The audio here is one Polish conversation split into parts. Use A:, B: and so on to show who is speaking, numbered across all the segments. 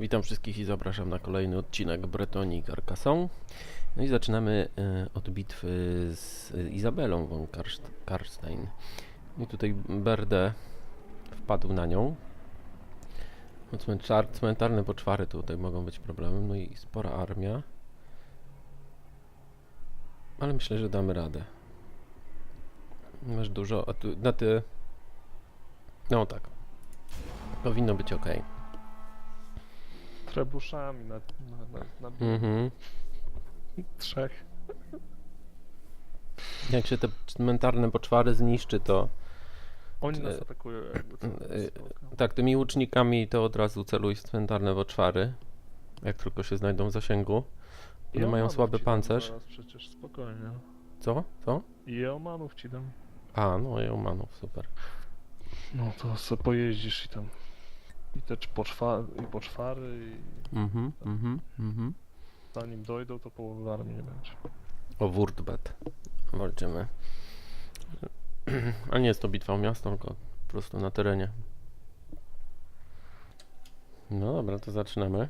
A: Witam wszystkich i zapraszam na kolejny odcinek Bretonii Carcassonne. No i zaczynamy e, od bitwy z Izabelą von Karst- Karstein. I tutaj Berde wpadł na nią. No, Cmentar, cmentarne poczwary tutaj mogą być problemem, no i spora armia. Ale myślę, że damy radę. Masz dużo, a tu na ty... No tak. Powinno być ok.
B: Trebuszami na, na, na, na
A: Mhm.
B: trzech.
A: Jak się te cmentarne poczwary zniszczy, to
B: Oni nas
A: E,
B: atakują jakby co.
A: e, tak, tymi łucznikami to od razu celuj w cmentarne poczwary. Jak tylko się znajdą w zasięgu.
B: I
A: One mają słaby
B: ci dam
A: pancerz.
B: Zaraz przecież spokojnie.
A: Co? Co?
B: I Eomanów ci dam.
A: A, no Eumanów, super.
B: No to se pojeździsz i tam. I te cz- poczwa, i poczwary i
A: Mhm, mhm, mhm.
B: zanim dojdą to połowy armii nie będzie.
A: O Wurtbet walczymy. A nie jest to bitwa o miasto, tylko po prostu na terenie. No dobra, to zaczynamy.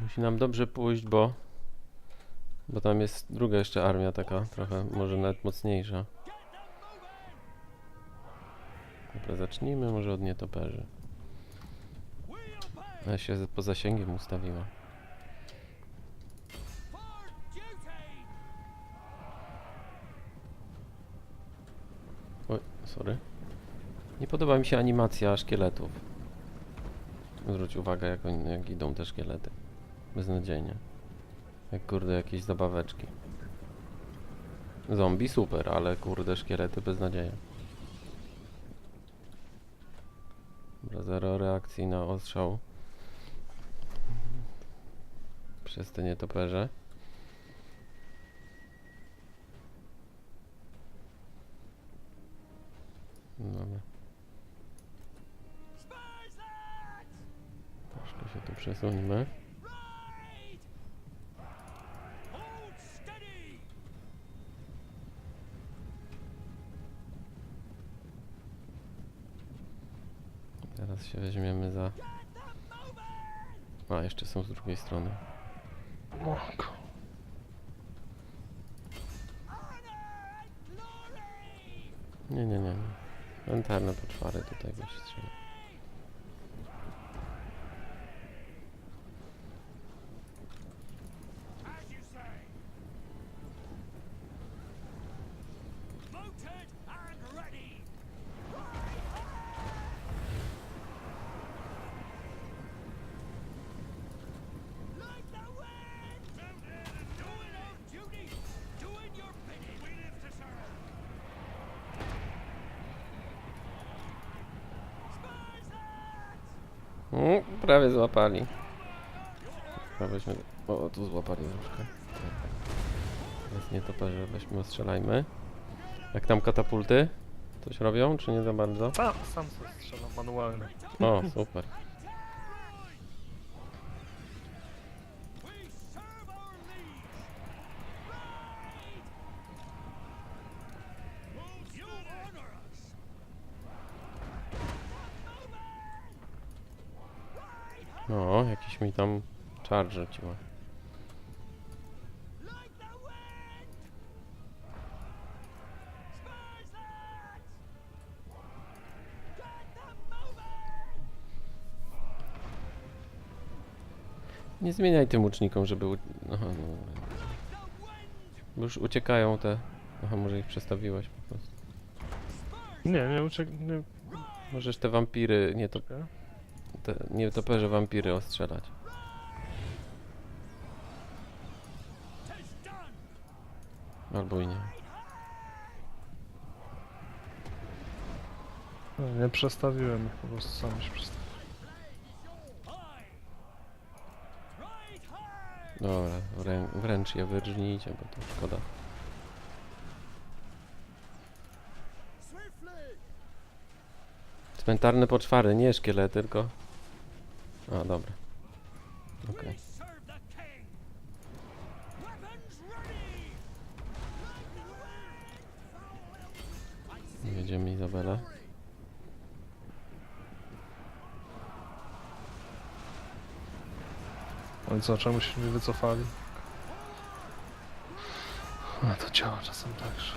A: Musi nam dobrze pójść, bo bo tam jest druga jeszcze armia taka, trochę może nawet mocniejsza. Dobra, zacznijmy może od nietoperzy. Ja się po zasięgiem ustawiła. Oj, sorry. Nie podoba mi się animacja szkieletów. Zwróć uwagę, jak, jak idą te szkielety. Beznadziejnie. Jak kurde jakieś zabaweczki. Zombie super, ale kurde szkielety beznadzieja. Dobra, zero reakcji na ostrzał. Przez te nietoperze. Troszkę się tu przesuńmy. Teraz się weźmiemy za... A, jeszcze są z drugiej strony. Nie, nie, nie. Mentalne poczwary tutaj strzela. Mm, prawie złapali. Weźmy... O, tu złapali troszkę. Jest nietoperze, weźmy, strzelajmy. Jak tam katapulty? Coś robią, czy nie za bardzo?
B: Sam, sam sobie strzelam manualnie.
A: O, super. No, jakiś mi tam charge rzuciła. Nie zmieniaj tym łucznikom, żeby... U... Aha, no. Bo już uciekają te... Aha, może ich przestawiłeś po prostu.
B: Nie, nie uciek... Nie,
A: Możesz te wampiry, nie to... Te nietoperze wampiry ostrzelać. Albo i nie.
B: No, nie przestawiłem ich, po prostu sam się przestawił.
A: Dobra, wrę wręcz je wyrżnijcie, bo to szkoda. Cmentarne poczwary, nie szkielety, tylko... A, dobra. Okej. Jedziemy Izabela.
B: Oj co, czemu się nie wycofali? No to działa czasem także.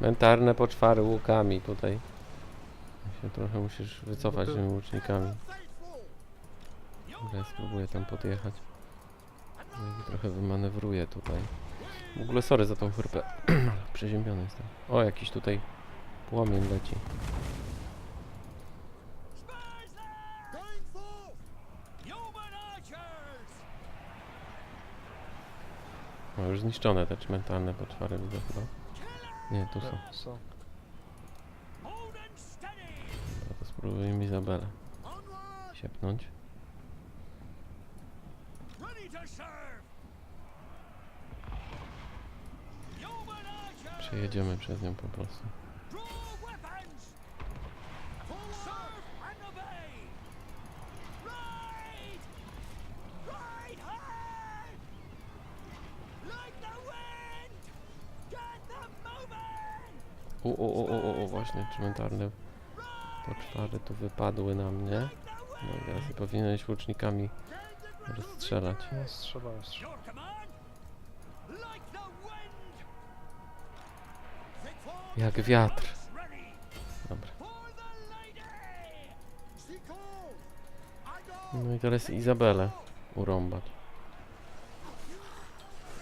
A: Mentarne poczwary łukami tutaj. Się trochę musisz wycofać
B: No
A: tymi łucznikami. Dobra, ja spróbuję tam podjechać. Trochę wymanewruję tutaj. W ogóle sorry za tą chrypę. Przeziębiony jestem. O, jakiś tutaj płomień leci. O, już zniszczone te mentalne poczwary widzę chyba. Nie, tu są. To spróbujemy Izabelę siepnąć. Przejedziemy przez nią po prostu. O, o, o, o, o, właśnie, cmentarne poczwary tu wypadły na mnie. No teraz powinieneś łucznikami rozstrzelać.
B: No strzelają, strzelają.
A: Jak wiatr. Dobra. No i teraz Izabelę urąbać.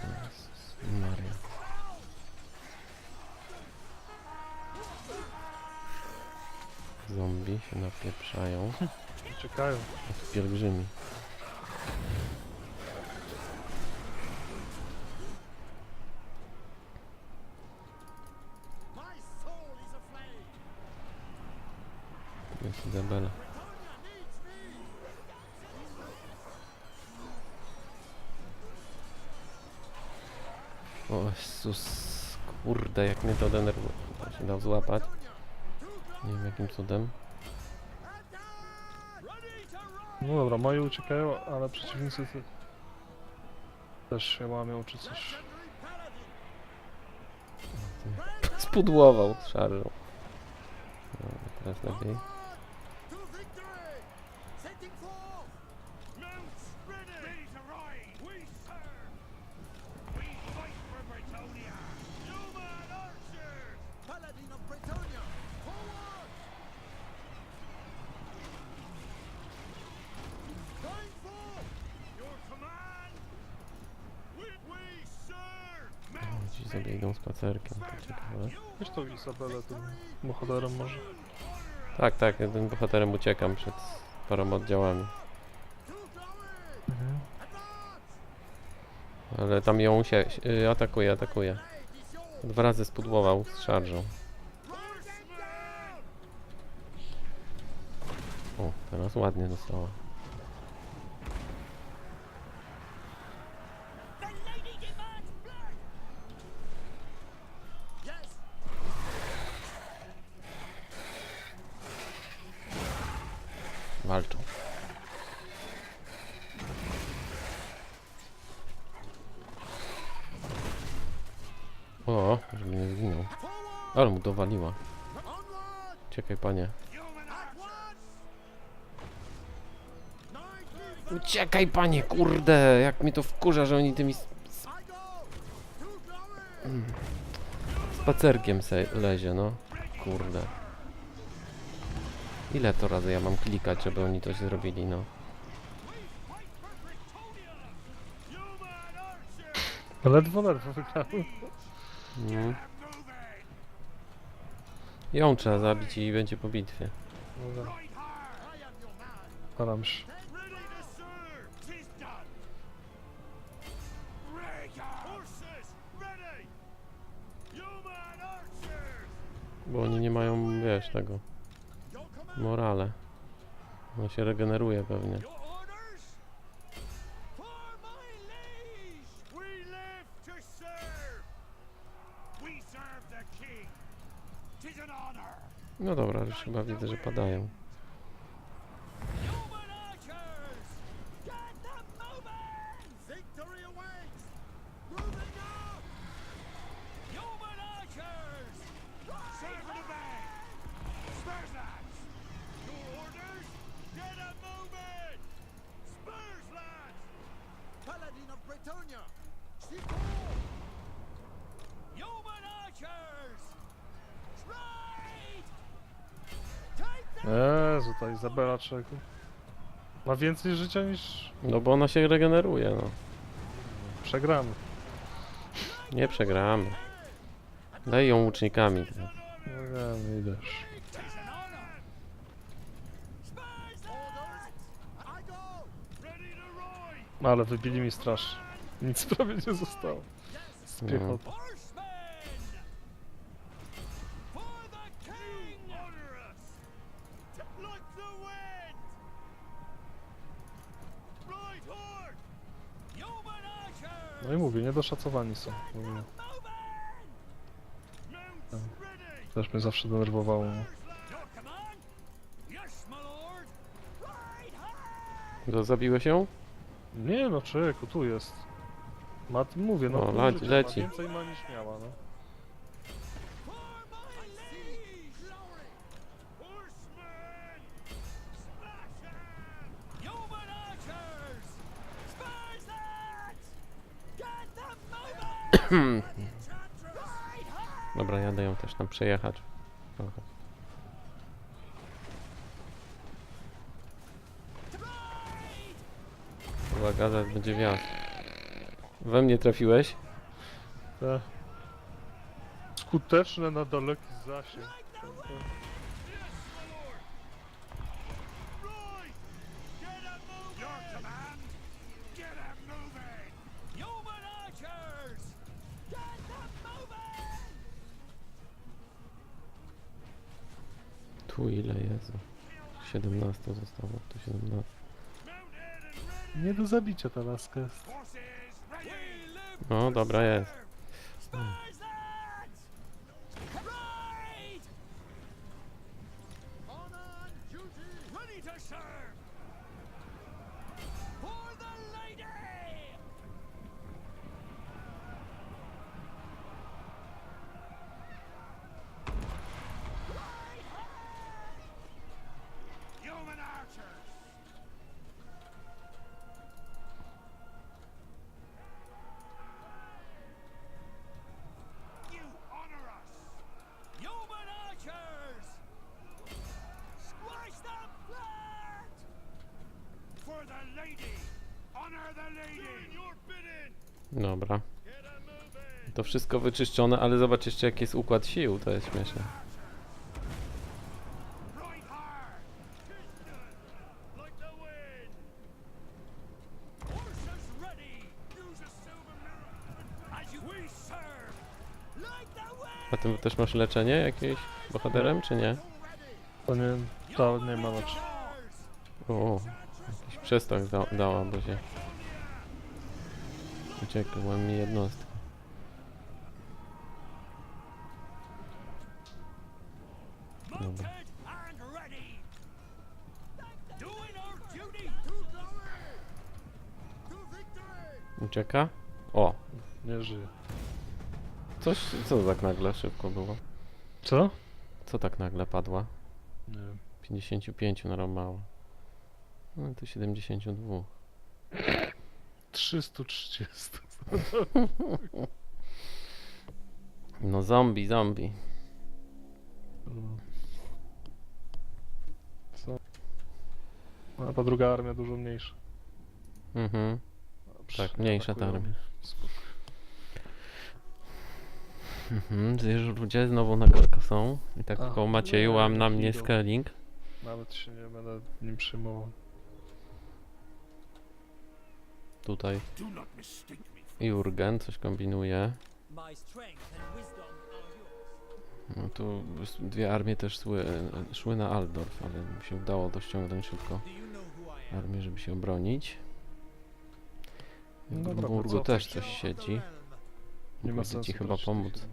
A: Jezus Zombie się napieprzają.
B: Czekają.
A: Jak pielgrzymi. Jest Izabela. O Jezus, kurde, jak mnie to denerwuje. To się dał złapać. Nie wiem jakim cudem.
B: No dobra, moi uciekają, ale przeciwnicy te... też się łamią czy coś.
A: Spudłował z szarżą. No, teraz lepiej.
C: Paladin of Bretonia, forward! Going forth! Your command! We, we serve!
A: O, Ci sobie idą spacerkiem, to ciekawe.
B: Wiesz tą Izabelę tym bohaterem może?
A: Tak, tak, ja tym bohaterem uciekam przed paroma oddziałami.
B: Mhm.
A: Ale tam ją się y, atakuje, atakuje. Dwa razy spudłował z szarżą. O, teraz ładnie dostała.
C: Onward!
A: Czekaj, panie. Uciekaj, panie, kurde! Jak mnie to wkurza, że oni tymi spacerkiem se lezie, no. Kurde. Ile to razy ja mam klikać, żeby oni coś zrobili, no.
B: Ledwo, ledwo wygrałem.
A: Mm. Ją trzeba zabić i będzie po bitwie.
B: Dobra.
C: Aramsz.
A: Bo oni nie mają, wiesz, tego... Morale. On się regeneruje pewnie.
C: We serve the king!
A: No dobra, już chyba widzę, że padają.
C: Human archers!
B: Jezu, ta Izabela czego? Ma więcej życia niż
A: No bo ona się regeneruje, no.
B: przegramy.
A: Nie przegramy. Daj ją łucznikami.
B: No wiem, idziesz. Ale wybili mi strasznie. Nic prawie nie zostało. Z
A: No.
B: piechoty. No i mówię, niedoszacowani są. Mówię,
C: ready!
B: Też mnie zawsze denerwowało. no.
A: To zabiłeś ją?
B: Nie no, człowieku, tu jest. Ma, mówię, no
A: O, leci-
B: życia
A: leci.
B: Ma więcej ma niż miała, no.
A: Dobra, jadę ją też tam przejechać. Trochę. Uwaga, zaraz będzie wjazd. We mnie trafiłeś?
B: Te. Skuteczne na daleki zasięg.
A: Tu ile jest? 17 zostało, tu 17.
C: Mounted and ready!
B: Nie do zabicia ta laska jest.
A: No, dobra jest. Dobra. To wszystko wyczyszczone, ale zobacz jeszcze jaki jest układ sił, to jest śmieszne.
C: A
A: ty też masz leczenie jakieś bohaterem, czy nie?
B: To nie, to nie ma lecz.
A: O, jakiś przestak da, dała, bo się
C: Glory! To victory!
A: Ucieka? O,
B: Nie żyje.
A: coś, co tak nagle szybko było?
B: Co?
A: Co tak nagle padła?
B: Nie wiem.
A: 55 narąbała. No to 72.
B: 330.
A: No zombie, zombie.
B: Co? A ta druga armia dużo mniejsza.
A: Mhm. Tak, mniejsza ta
B: Atakują
A: armia.
B: Spoko.
A: Mhm, ludzie znowu na karka są. I tak
B: Ach,
A: koło Macieju
B: nie,
A: łam na mnie
B: idą.
A: scaling.
B: Nawet się nie będę nim przejmował.
A: Tutaj Jurgen coś kombinuje. No tu dwie armie też szły, szły na Aldorf, ale mi się udało dościągnąć szybko armię, żeby się obronić.
B: No
A: W
B: dobra,
A: Burgu
B: po co
A: też coś siedzi.
B: Nie ma sensu.
A: ci chyba pomóc.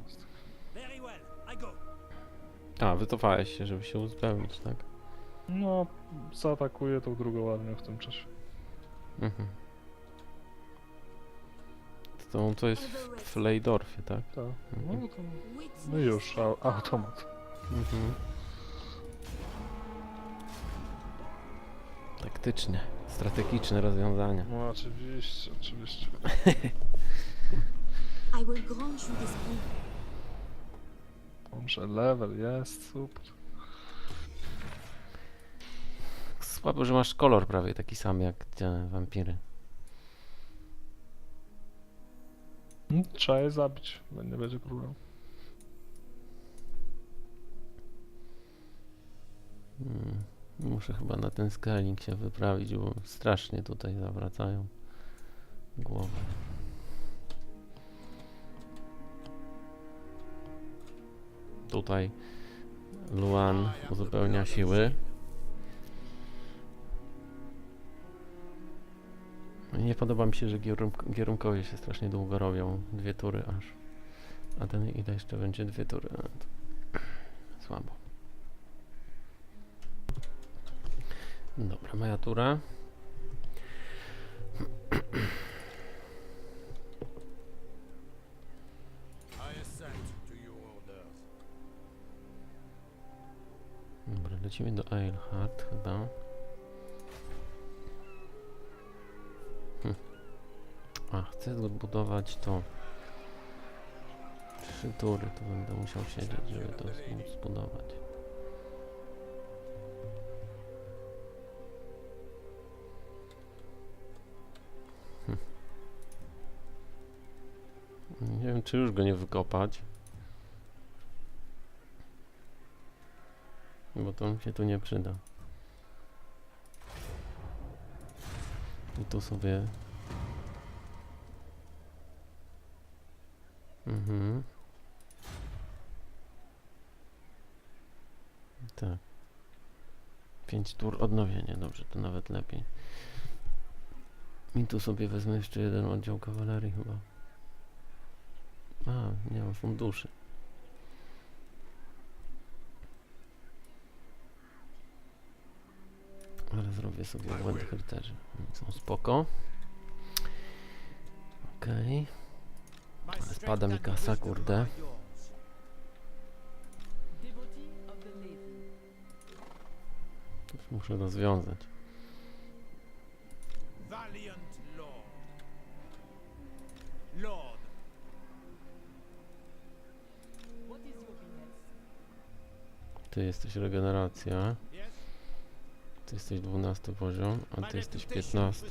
A: A, wycofałeś się, żeby się uzupełnić, tak?
B: No, zaatakuję tą drugą armię w tym czasie.
A: Mhm. To, to jest w, w Lejdorfie, tak?
B: Tak. No,
A: Mhm.
B: to, no już, a, automat.
A: Mhm. Taktyczne, strategiczne rozwiązania.
B: No oczywiście, oczywiście.
D: I will grant you this boon.
B: Dobrze, level jest, super.
A: Słabo, że masz kolor prawie taki sam jak te wampiry.
B: Trzeba je zabić, nie będzie problemu.
A: Hmm. Muszę chyba na ten scaling się wyprawić, bo strasznie tutaj zawracają głowę. Tutaj Luan uzupełnia siły. Nie podoba mi się, że gierunk- gierunkowie się strasznie długo robią. Dwie tury aż. A ten ile jeszcze będzie dwie tury? Słabo. Dobra, moja tura. Dobra, lecimy do Eilhart chyba. A, chcę odbudować to. Trzy tury, to będę musiał siedzieć, żeby to zbudować. Hm. Nie wiem, czy już go nie wykopać. Bo to mi się tu nie przyda. I tu sobie... Mhm. Tak. 5 tur odnowienia, dobrze, to nawet lepiej. I tu sobie wezmę jeszcze jeden oddział kawalerii chyba. A, nie mam funduszy. Ale zrobię sobie błędy harcerzy. Są spoko. Okej.
E: Strength
A: spada mi kasa, kurde. Już muszę rozwiązać. Ty jesteś regeneracja. Ty jesteś 12 poziom, a ty jesteś
C: reputation
A: 15.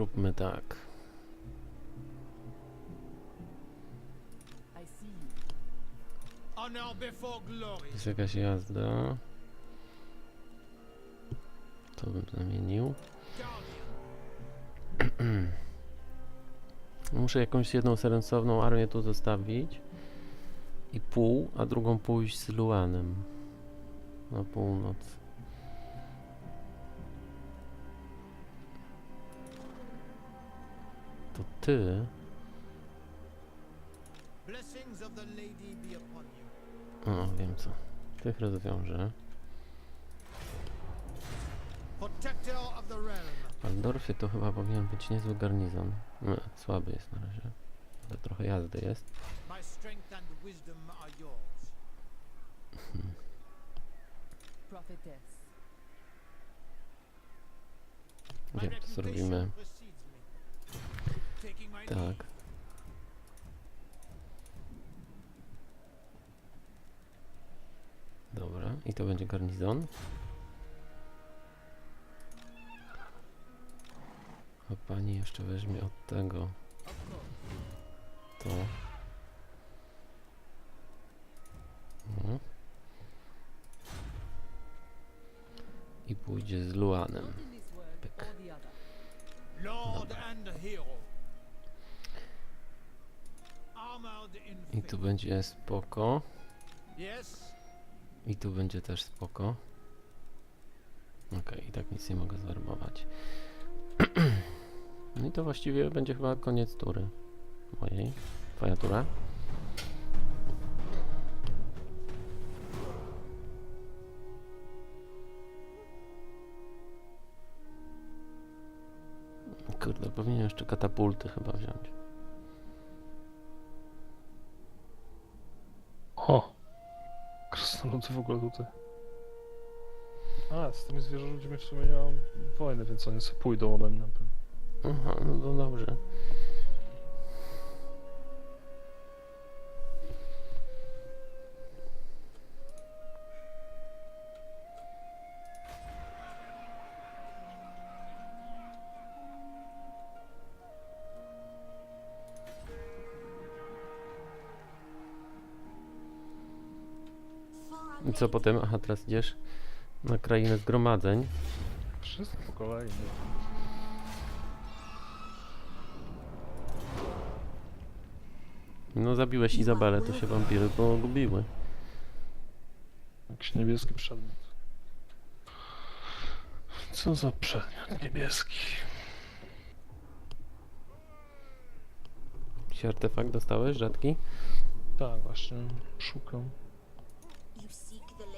A: zróbmy tak. Jest jakaś jazda. To bym zamienił. Muszę jakąś jedną sensowną armię tu zostawić. I pół, a drugą pójść z Luanem. Na północ. Ty. O, wiem co. Tych rozwiążę. W Waldorfie to chyba powinien być niezły garnizon. Nie, słaby jest na razie. Ale trochę jazdy jest.
C: My
A: Wiem, co zrobimy. Tak. Dobra, i to będzie garnizon. A pani jeszcze weźmie od tego to. Mhm. I pójdzie z Luanem. Pyk.
F: or
A: I tu będzie spoko. I tu będzie też spoko. Okej, i tak nic nie mogę zwerbować. No i to właściwie będzie chyba koniec tury mojej. Twoja tura. Kurde, powinien jeszcze katapulty chyba wziąć.
B: Krasnoludy w ogóle tutaj. A, z tymi zwierzętami w sumie nie mam wojny, więc oni sobie pójdą ode mnie na pewno.
A: Aha, no to dobrze. I co potem? Aha, teraz idziesz na krainę zgromadzeń.
B: Wszystko po kolei.
A: No zabiłeś Izabelę, to się wampiry pogubiły.
B: Jakiś niebieski przedmiot. Co za przedmiot niebieski?
A: Jakiś artefakt dostałeś, rzadki?
B: Tak, właśnie szukam.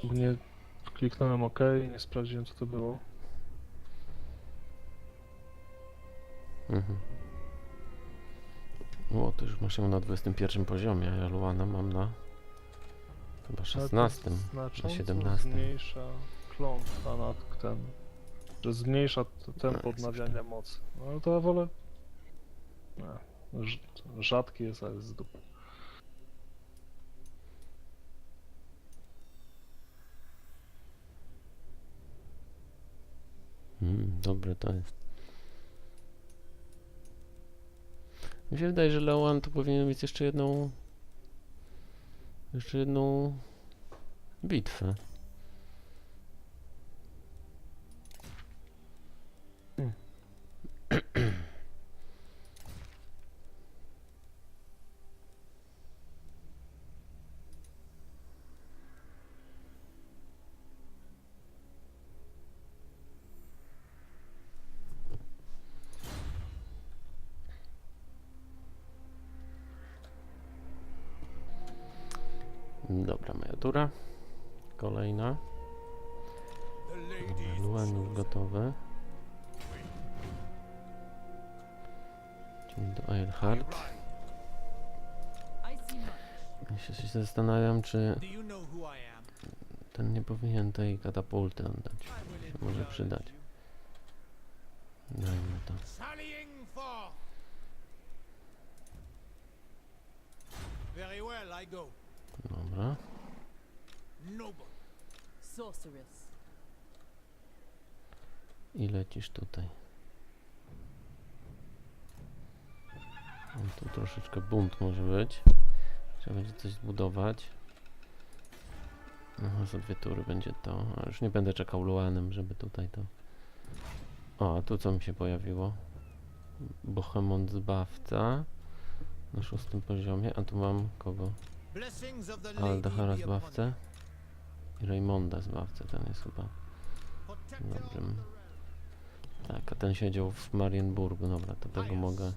B: Nie kliknąłem OK, nie sprawdziłem co to było.
A: Mhm. O, to już masz ją na 21 poziomie, a ja Luana mam na chyba
B: Ale to
A: 16.
B: znacząco
A: 17.
B: zmniejsza klątwa nad ten. Że zmniejsza t- tempo
A: Tak, coś
B: odnawiania mocy. No ale to ja wolę. Nie, rz- rzadki jest, ale jest z dupy.
A: Mm, dobre to jest. Mi się wydaje, że Leoan to powinien mieć jeszcze jedną jeszcze jedną bitwę. Dobra, moja tura. Kolejna. Luan już gotowy. Idziemy do Eilhart. Ja się, się zastanawiam, czy ten nie powinien tej katapulty oddać. Może przydać.
C: you.
A: Dajmy to.
C: Sallying forth. Very well, I go.
A: Dobra. I lecisz tutaj. Tu troszeczkę bunt może być. Trzeba będzie coś zbudować. Aha, za dwie tury będzie to. A już nie będę czekał Luanem, żeby tutaj to... O, a tu co mi się pojawiło? Bohemond Zbawca. Na szóstym poziomie. A tu mam kogo?
C: Upon
A: Zbawcę. I Raymonda Zbawcę. Ten jest chyba dobrym. Tak, a ten siedział w Marienburgu. Dobra, to tego mogę.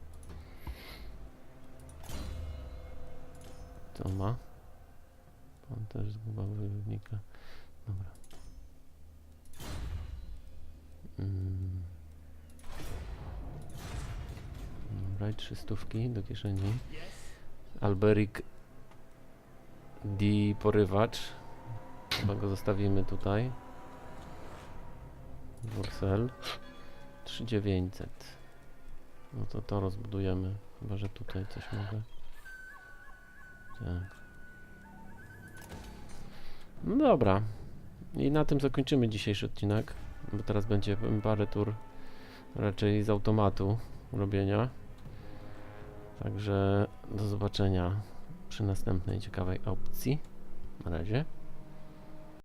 A: Co ma? On też zguba wojownika. Dobra. Mm. Dobra, trzy stówki do kieszeni. Alberik Di Porywacz. Chyba go zostawimy tutaj. Wursel. 3900. No to to rozbudujemy. Chyba, że tutaj coś mogę. Tak. No dobra. I na tym zakończymy dzisiejszy odcinek. Bo teraz będzie parę tur raczej z automatu robienia. Także do zobaczenia przy następnej ciekawej opcji. Na razie.